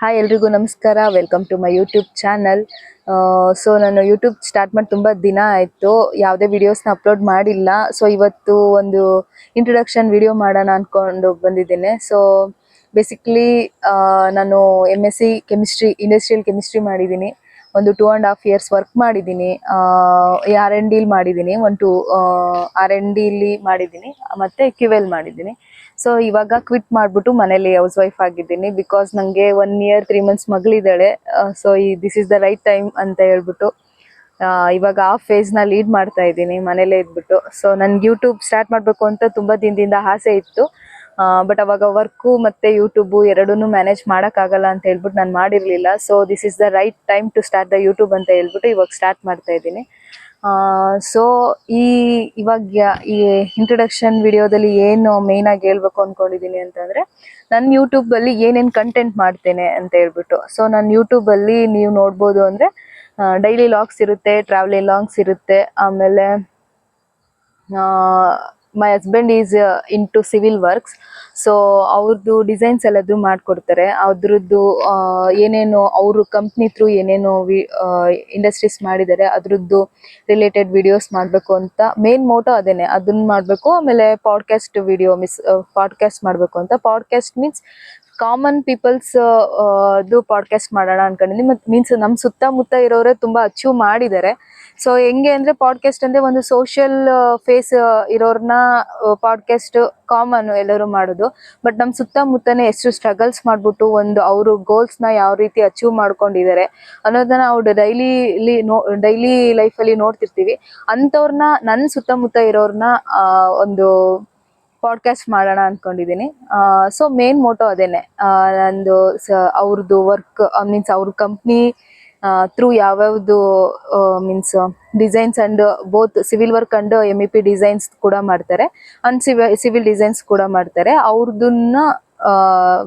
Hi ಎಲ್ರಿಗೂ ನಮಸ್ಕಾರ. Welcome to my YouTube channel so ನಾನು ಯೂಟ್ಯೂಬ್ ಸ್ಟಾರ್ಟ್ ಮಾಡಿ ತುಂಬ ದಿನ ಆಯಿತು. ಯಾವುದೇ ವೀಡಿಯೋಸ್ನ ಅಪ್ಲೋಡ್ ಮಾಡಿಲ್ಲ. ಸೊ ಇವತ್ತು ಒಂದು ಇಂಟ್ರೊಡಕ್ಷನ್ ವಿಡಿಯೋ ಮಾಡೋಣ ಅಂದ್ಕೊಂಡು ಬಂದಿದ್ದೇನೆ. ಸೊ ಬೇಸಿಕ್ಲಿ ನಾನು M S C chemistry industrial chemistry ಮಾಡಿದ್ದೀನಿ. ಒಂದು two and half years work ಮಾಡಿದ್ದೀನಿ. ಆರ್ ಎನ್ ಡಿಲಿ ಮಾಡಿದ್ದೀನಿ. ಒನ್ ಟು ಆರ್ ಎನ್ ಡಿಲಿ ಮಾಡಿದ್ದೀನಿ. ಮತ್ತು ಕ್ಯೂ ಮಾಡಿದ್ದೀನಿ. ಸೊ ಇವಾಗ ಕ್ವಿಟ್ ಮಾಡಿಬಿಟ್ಟು ಮನೇಲಿ ಹೌಸ್ ವೈಫ್ ಆಗಿದ್ದೀನಿ. ಬಿಕಾಸ್ ನನಗೆ ಒನ್ ಇಯರ್ ತ್ರೀ ಮಂತ್ಸ್ ಮಗಳಿದ್ದಾಳೆ. ಸೊ ಈ this is the right time ಅಂತ ಹೇಳ್ಬಿಟ್ಟು ಇವಾಗ ಆ ಫೇಸ್ನ ಲೀಡ್ ಮಾಡ್ತಾ ಇದ್ದೀನಿ ಮನೇಲೇ ಇದ್ಬಿಟ್ಟು. ಸೊ ನನ್ಗೆ ಯೂಟ್ಯೂಬ್ ಸ್ಟಾರ್ಟ್ ಮಾಡಬೇಕು ಅಂತ ತುಂಬ ದಿನದಿಂದ ಆಸೆ ಇತ್ತು. ಬಟ್ ಅವಾಗ ವರ್ಕು ಮತ್ತು ಯೂಟ್ಯೂಬ್ ಎರಡೂ ಮ್ಯಾನೇಜ್ ಮಾಡೋಕ್ಕಾಗಲ್ಲ ಅಂತ ಹೇಳ್ಬಿಟ್ಟು ನಾನು ಮಾಡಿರಲಿಲ್ಲ. So this is the right time to start the YouTube ಅಂತ ಹೇಳ್ಬಿಟ್ಟು ಇವಾಗ ಸ್ಟಾರ್ಟ್ ಮಾಡ್ತಾ ಇದ್ದೀನಿ. ಸೊ ಈ ಇವಾಗ ಈ ಇಂಟ್ರಡಕ್ಷನ್ ವಿಡಿಯೋದಲ್ಲಿ ಏನು ಮೇಯ್ನಾಗಿ ಹೇಳ್ಬೇಕು ಅಂದ್ಕೊಂಡಿದ್ದೀನಿ ಅಂತಂದ್ರೆ ನನ್ನ ಯೂಟ್ಯೂಬಲ್ಲಿ ಏನೇನು ಕಂಟೆಂಟ್ ಮಾಡ್ತೇನೆ ಅಂತ ಹೇಳ್ಬಿಟ್ಟು. ಸೊ ನನ್ನ ಯೂಟ್ಯೂಬಲ್ಲಿ ನೀವು ನೋಡ್ಬೋದು ಅಂದ್ರೆ ಡೈಲಿ ಲಾಗ್ಸ್ ಇರುತ್ತೆ ಟ್ರಾವೆಲಿಂಗ್ ಲಾಗ್ಸ್ ಇರುತ್ತೆ, ಆಮೇಲೆ my husband is into civil works so ಅವ್ರದ್ದು ಡಿಸೈನ್ಸ್ ಎಲ್ಲದು ಮಾಡಿಕೊಡ್ತಾರೆ. ಅದ್ರದ್ದು ಏನೇನು ಅವರು ಕಂಪ್ನಿ ಥ್ರೂ ಏನೇನು ವಿ ಇಂಡಸ್ಟ್ರೀಸ್ ಮಾಡಿದ್ದಾರೆ, ಅದ್ರದ್ದು ರಿಲೇಟೆಡ್ ವಿಡಿಯೋಸ್ ಮಾಡಬೇಕು ಅಂತ. ಮೇನ್ ಮೋಟೋ ಅದೇನೆ ಅದನ್ನ ಮಾಡಬೇಕು. ಆಮೇಲೆ ಪಾಡ್ಕಾಸ್ಟ್ ವಿಡಿಯೋ ಮಿಸ್ ಪಾಡ್ಕಾಸ್ಟ್ ಮಾಡಬೇಕು ಅಂತ. ಪಾಡ್ಕಾಸ್ಟ್ ಮೀನ್ಸ್ ಕಾಮನ್ ಪೀಪಲ್ಸ್ ಅದು ಪಾಡ್ಕಾಸ್ಟ್ ಮಾಡೋಣ ಅನ್ಕೊಂಡಿದ್ದೀನಿ. ಮತ್ತು ಮೀನ್ಸ್ ನಮ್ಮ ಸುತ್ತಮುತ್ತ ಇರೋರೇ ತುಂಬ ಅಚೀವ್ ಮಾಡಿದ್ದಾರೆ ಸೊ ಹೆಂಗೆ ಅಂದರೆ ಪಾಡ್ಕಾಸ್ಟ್ ಅಂದರೆ ಒಂದು ಸೋಷಿಯಲ್ ಫೇಸ್ ಇರೋರ್ನ ಪಾಡ್ಕಾಸ್ಟ್ ಕಾಮನ್ ಎಲ್ಲರೂ ಮಾಡೋದು. ಬಟ್ ನಮ್ಮ ಸುತ್ತಮುತ್ತನೇ ಎಷ್ಟು ಸ್ಟ್ರಗಲ್ಸ್ ಮಾಡಿಬಿಟ್ಟು ಒಂದು ಅವರು ಗೋಲ್ಸ್ನ ಯಾವ ರೀತಿ ಅಚೀವ್ ಮಾಡ್ಕೊಂಡಿದ್ದಾರೆ ಅನ್ನೋದನ್ನ ಅವ್ರು ಡೈಲಿ ನೋ ಡೈಲಿ ಲೈಫಲ್ಲಿ ನೋಡ್ತಿರ್ತೀವಿ. ಅಂಥವ್ರನ್ನ ನನ್ನ ಸುತ್ತಮುತ್ತ ಇರೋರನ್ನ ಒಂದು ಪಾಡ್ಕಾಸ್ಟ್ ಮಾಡೋಣ ಅಂದ್ಕೊಂಡಿದ್ದೀನಿ ಸೊ ಮೇನ್ ಮೋಟೋ ಅದೇನೆ. ನಂದು ಸ ಅವ್ರದ್ದು ವರ್ಕ್ ಮೀನ್ಸ್ ಅವ್ರ ಕಂಪ್ನಿ ಥ್ರೂ ಯಾವ್ಯಾವ್ದು means designs and both civil work and M E P designs ಕೂಡ ಮಾಡ್ತಾರೆ. ಅಂಡ್ ಸಿವಿ ಸಿವಿಲ್ ಡಿಸೈನ್ಸ್ ಕೂಡ ಮಾಡ್ತಾರೆ. ಅವ್ರದನ್ನ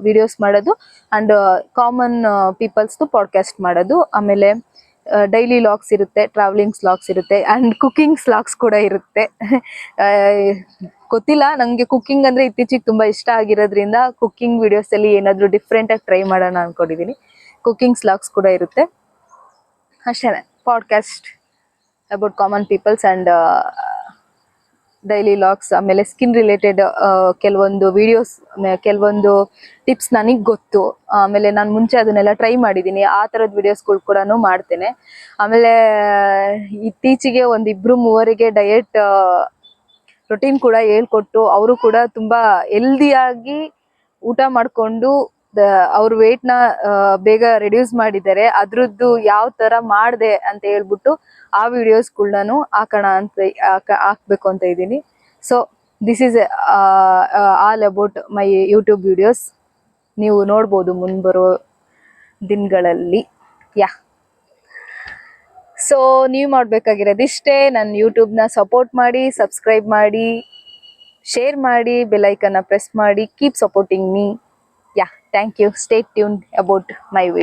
ವಿಡಿಯೋಸ್ ಮಾಡೋದು ಅಂಡ್ ಕಾಮನ್ ಪೀಪಲ್ಸ್ದು ಪಾಡ್ಕಾಸ್ಟ್ ಮಾಡೋದು. ಆಮೇಲೆ ಡೈಲಿ ಲಾಗ್ಸ್ ಇರುತ್ತೆ ಟ್ರಾವೆಲಿಂಗ್ ಸ್ಲಾಗ್ಸ್ ಇರುತ್ತೆ ಆ್ಯಂಡ್ ಕುಕಿಂಗ್ ಸ್ಲಾಗ್ಸ್ ಕೂಡ ಇರುತ್ತೆ. ಗೊತ್ತಿಲ್ಲ. ನನಗೆ ಕುಕ್ಕಿಂಗ್ ಅಂದ್ರೆ ಇತ್ತೀಚೆಗೆ ತುಂಬಾ ಇಷ್ಟ ಆಗಿರೋದ್ರಿಂದ ಕುಕ್ಕಿಂಗ್ ವಿಡಿಯೋಸ್ ಅಲ್ಲಿ ಏನಾದ್ರೂ ಡಿಫ್ರೆಂಟ್ ಆಗಿ ಟ್ರೈ ಮಾಡೋಣ ಅನ್ಕೊಂಡಿದೀನಿ. ಕುಕ್ಕಿಂಗ್ ಸ್ಲಾಗ್ಸ್ ಕೂಡ ಇರುತ್ತೆ. ಅಷ್ಟೇ podcast about common peoples and daily vlogs ಆಮೇಲೆ ಸ್ಕಿನ್ ರಿಲೇಟೆಡ್ ಕೆಲವೊಂದು ವಿಡಿಯೋಸ್ ಕೆಲವೊಂದು ಟಿಪ್ಸ್ ನನಗೆ ಗೊತ್ತು. ಆಮೇಲೆ ನಾನು ಮುಂಚೆ ಅದನ್ನೆಲ್ಲ ಟ್ರೈ ಮಾಡಿದ್ದೀನಿ ಆ ಥರದ ವಿಡಿಯೋಸ್ಗಳು ಕೂಡ ಮಾಡ್ತೇನೆ. ಆಮೇಲೆ, ಇತ್ತೀಚೆಗೆ ಒಂದಿಬ್ಬರು ಮೂವರಿಗೆ ಡಯಟ್ ರೊಟೀನ್ ಕೂಡ ಹೇಳ್ಕೊಟ್ಟು ಅವರು ಕೂಡ ತುಂಬ ಹೆಲ್ದಿಯಾಗಿ ಊಟ ಮಾಡಿಕೊಂಡು ಅವ್ರ ವೆಯ್ಟ್ನ ಬೇಗ ರೆಡ್ಯೂಸ್ ಮಾಡಿದ್ದಾರೆ. ಅದ್ರದ್ದು ಯಾವ ಥರ ಮಾಡಿದೆ ಅಂತ ಹೇಳ್ಬಿಟ್ಟು ಆ ವಿಡಿಯೋಸ್ಗಳನ್ನೂ ಹಾಕೋಣ ಅಂತ ಹಾಕಬೇಕು ಅಂತ ಇದ್ದೀನಿ. So this is all about my YouTube videos ನೀವು ನೋಡ್ಬೋದು ಮುಂಬರೋ ದಿನಗಳಲ್ಲಿ. ಯಾ. ಸೊ ನೀವು ಮಾಡಬೇಕಾಗಿರೋದು ಇಷ್ಟೇ. ನನ್ನ ಯೂಟ್ಯೂಬ್ನ ಸಪೋರ್ಟ್ ಮಾಡಿ ಸಬ್ಸ್ಕ್ರೈಬ್ ಮಾಡಿ ಶೇರ್ ಮಾಡಿ ಬೆಲ್ಲೈಕನ್ನ ಪ್ರೆಸ್ ಮಾಡಿ keep supporting me yeah thank you stay tune about my video